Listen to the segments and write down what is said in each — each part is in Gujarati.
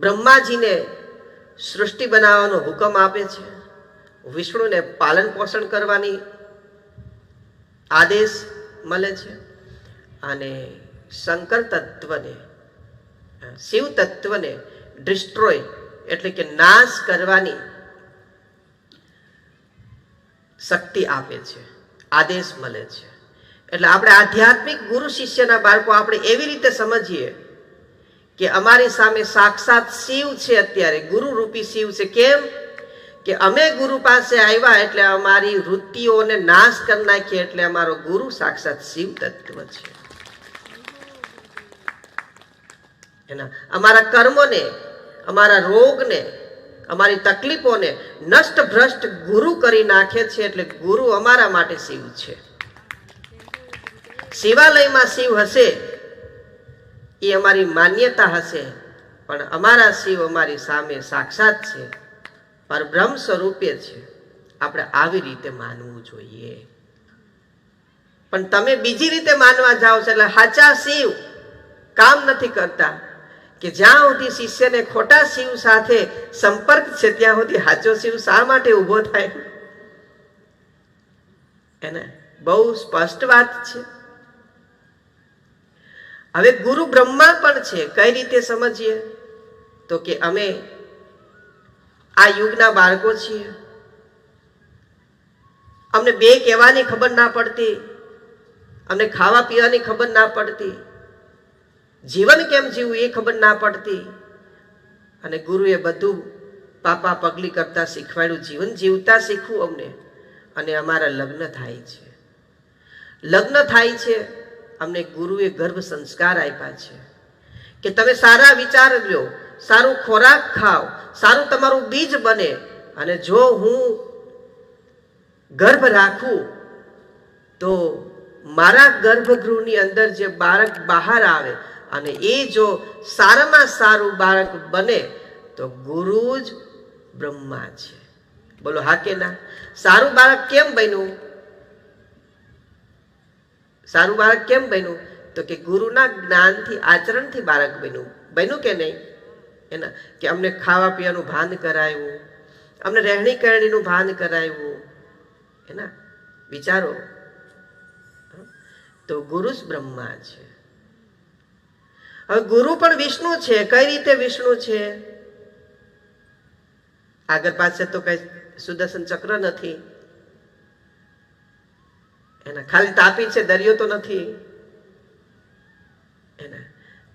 બ્રહ્માજીને સૃષ્ટિ બનાવવાનો હુકમ આપે છે. વિષ્ણુને પાલન પોષણ કરવાની આદેશ મળે છે અને શંકર તત્વને, શિવ તત્વને ડિસ્ટ્રોય એટલે કે નાશ કરવાની શક્તિ આપે છે, આદેશ મળે છે. એટલે આપણે આધ્યાત્મિક ગુરુ શિષ્યના બાળકો આપણે એવી રીતે સમજીએ કે અમારી સામે સાક્ષાત શિવ છે અત્યારે. ગુરુ રૂપી શિવ છે. કેમ? કે અમે ગુરુ પાસે આવ્યા એટલે અમારી વૃત્તિઓને નાશ કરી નાખીએ એટલે અમારો ગુરુ સાક્ષાત શિવ તત્વ છે. એના, અમારા કર્મોને, અમારા રોગને, અમારી તકલીફોને નષ્ટ ભ્રષ્ટ ગુરુ કરી નાખે છે એટલે ગુરુ અમારા માટે શિવ છે. શિવાલયમાં શિવ હશે. એ અમારી માન્યતા હશે. પણ અમારા શિવ અમારી સામે સાક્ષાત છે. પરબ્રહ્મ સ્વરૂપે છે. આપણે આવી રીતે માનવું જોઈએ. પણ તમે બીજી રીતે માનવા જાઓ છો એટલે સાચા શિવ કામ નથી કરતા. કે જ્યાં સુધી શિષ્યને ખોટા શિવ સાથે સંપર્ક છે, ત્યાં સુધી સાચો શિવ શા માટે ઊભો થાય? એને બહુ સ્પષ્ટ વાત છે. હવે ગુરુ બ્રહ્મા પણ છે, કઈ રીતે સમજીએ? તો કે અમે આ યુગના બાળકો છીએ. અમને બે કહેવાની ખબર ના પડતી. અમને ખાવા પીવાની ખબર ના પડતી. જીવન કેમ જીવવું એ ખબર ના પડતી. અને ગુરુએ બધું પાપા પગલી કરતા શીખવાડ્યું. જીવન જીવતા શીખવું અમને. અને અમારા લગ્ન થાય છે. લગ્ન થાય છે. અમને ગુરુએ ગર્ભ સંસ્કાર આપ્યા છે. કે તમે સારા વિચાર લો સારું ખોરાક ખાઓ, સારું તમારું બીજ બને અને જો હું ગર્ભ રાખું, તો મારા ગર્ભગૃહની અંદર જે બાળક બહાર આવે અને એ જો સારામાં સારું બાળક બને, તો ગુરુ જ બ્રહ્મા છે. બોલો, હા કે ના? સારું બાળક કેમ બન્યું? સારું બાળક કેમ બન્યું? તો કે ગુરુના જ્ઞાનથી, આચરણથી બાળક બન્યું. બન્યું કે નહીં? એના, કે અમને ખાવા પીવાનું ભાન કરાયું, અમને રહેણી કરણીનું ભાન કરાયું. એના, વિચારો. તો ગુરુ જ બ્રહ્મા છે. હવે ગુરુ પણ વિષ્ણુ છે. કઈ રીતે વિષ્ણુ છે? આગળ પાસે તો કઈ સુદર્શન ચક્ર નથી. એના ખાલી તાપી છે, દરિયો તો નથી. એના.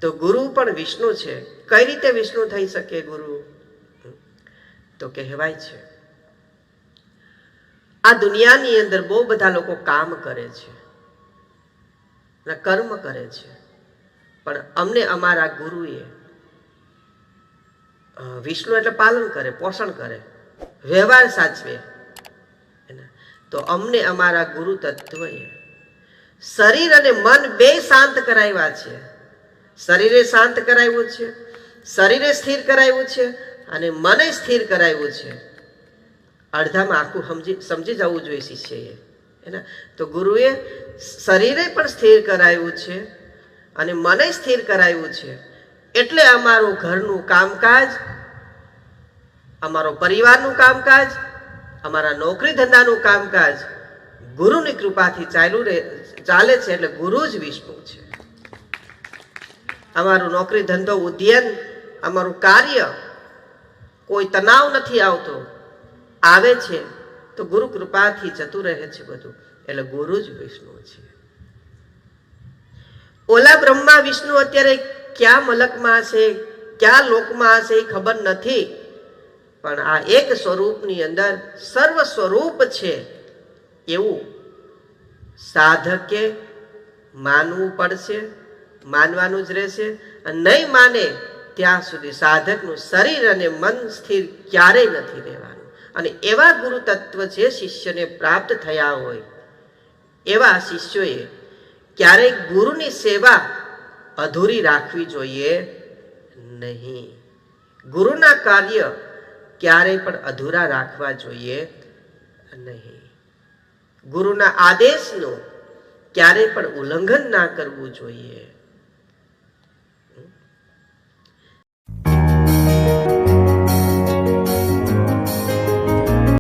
તો ગુરુ પણ વિષ્ણુ છે. કઈ રીતે વિષ્ણુ થઈ શકે ગુરુ? તો કહેવાય છે, આ દુનિયાની અંદર બહુ બધા લોકો કામ કરે છે કર્મ કરે છે. પણ અમને અમારા ગુરુએ વિષ્ણુ એટલે પાલન કરે, પોષણ કરે, વ્યવહાર સાચવે. તો અમને અમારા ગુરુ તત્વએ શરીર અને મન બે શાંત કરાવ્યા છે. શરીરે શાંત કરાવ્યું છે, શરીરે સ્થિર કરાવ્યું છે અને મને સ્થિર કરાવ્યું છે. અડધામાં આખું સમજી સમજી જવું જોઈએ શિષ્યએ. એના, તો ગુરુએ શરીરે પણ સ્થિર કરાવ્યું છે અને મને સ્થિર કરાવ્યું છે. એટલે અમારું ઘરનું કામકાજ, અમારો પરિવારનું કામકાજ અમારા નોકરી ધંધાનું કામકાજ ગુરુની કૃપાથી ચાલુ રહે, ચાલે છે એટલે ગુરુ જ વિષ્ણુ છે. અમારું નોકરી ધંધો ઉદ્યન, અમારું કાર્ય કોઈ તણાવ નથી આવતો, આવે છે તો ગુરુ કૃપાથી જતું રહે છે બધું, એટલે ગુરુ જ વિષ્ણુ છે. ઓલા બ્રહ્મા વિષ્ણુ અત્યારે ક્યાં મલકમાં હશે, ક્યાં લોકમાં હશે એ ખબર નથી પણ આ એક સ્વરૂપની અંદર સર્વ સ્વરૂપ છે એવું સાધકે માનવું પડશે, માનવાનું જ રહેશે અને નહીં માને ત્યાં સુધી સાધકનું શરીર અને મન સ્થિર ક્યારેય નથી રહેવાનું. અને એવા ગુરુ તત્વ જે શિષ્યને પ્રાપ્ત થયા હોય, એવા શિષ્યોએ ક્યારેય ગુરુની સેવા અધૂરી રાખવી જોઈએ નહીં. ગુરુના કાર્ય ક્યારેય પણ અધૂરા રાખવા જોઈએ નહીં. ગુરુના આદેશનું ક્યારેય પણ ઉલ્લંઘન ના કરવું જોઈએ.